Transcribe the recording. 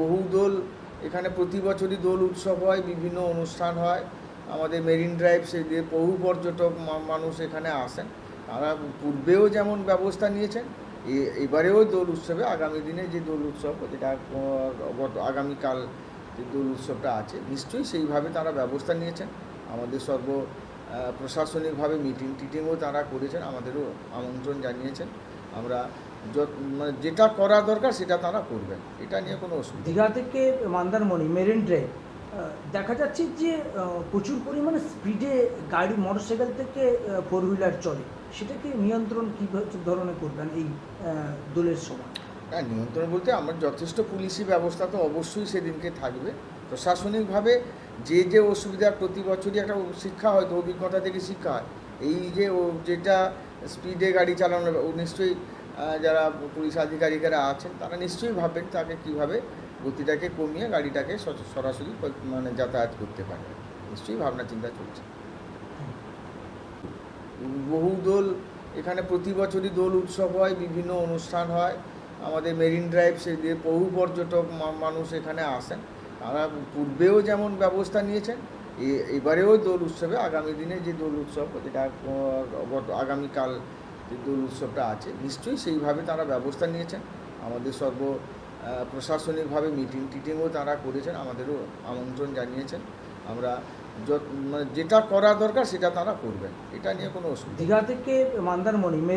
বহু দোল, এখানে প্রতি বছরই দোল উৎসব হয়, বিভিন্ন অনুষ্ঠান হয়। আমাদের মেরিন ড্রাইভ সে দিয়ে বহু পর্যটক মানুষ এখানে আসেন। তারা পূর্বেও যেমন ব্যবস্থা নিয়েছেন এবারেও দোল উৎসবে, আগামী দিনে যে দোল উৎসব, যেটা গত, আগামীকাল যে দোল উৎসবটা আছে, নিশ্চয়ই সেইভাবে তারা ব্যবস্থা নিয়েছেন। আমাদের সর্ব প্রশাসনিকভাবে মিটিং টিটিংও তারা করেছেন, আমাদেরও আমন্ত্রণ জানিয়েছেন। আমরা যত মানে যেটা করা দরকার সেটা তারা করবেন। এটা নিয়ে কোনো অসুবিধা দীঘা থেকে মন্দারমণি মেরিন ড্রাইভ দেখা যাচ্ছে যে প্রচুর পরিমাণে স্পিডে গাড়ি মোটরসাইকেল থেকে ফোর হুইলার চলে। সেটাকে নিয়ন্ত্রণ কী ধরনের করবেন এই দোলের সময়? হ্যাঁ নিয়ন্ত্রণ বলতে আমার যথেষ্ট পুলিশি ব্যবস্থা তো অবশ্যই সেদিনকে থাকবে। প্রশাসনিকভাবে যে যে অসুবিধা প্রতি বছরই একটা শিক্ষা হয়তো অভিজ্ঞতা থেকে শিক্ষা হয়। এই যে ও যেটা স্পিডে গাড়ি চালানো ও নিশ্চয়ই যারা পুলিশ আধিকারিকেরা আছেন, তারা নিশ্চয়ই ভাববেন তাকে কীভাবে গতিটাকে কমিয়ে গাড়িটাকে সরাসরি মানে যাতায়াত করতে পারে। নিশ্চয়ই ভাবনা চিন্তা চলছে। বহু দোল, এখানে প্রতি বছরই দোল উৎসব হয়, বিভিন্ন অনুষ্ঠান হয়। আমাদের মেরিন ড্রাইভ সে দিয়ে বহু পর্যটক মানুষ এখানে আসেন। তারা পূর্বেও যেমন ব্যবস্থা নিয়েছেন এবারেও দোল উৎসবে, আগামী দিনে যে দোল উৎসব, যেটা আগামীকাল যে দোল উৎসবটা আছে, নিশ্চয়ই সেইভাবে তারা ব্যবস্থা নিয়েছেন। আমাদের সর্ব প্রশাসনিকভাবে মিটিং টিটিংও তারা করেছেন, আমাদেরও আমন্ত্রণ জানিয়েছেন। আমরা যত মানে যেটা করা দরকার সেটা তারা করবেন, এটা নিয়ে কোনো অসুবিধা দীঘা থেকে মন্দারমণি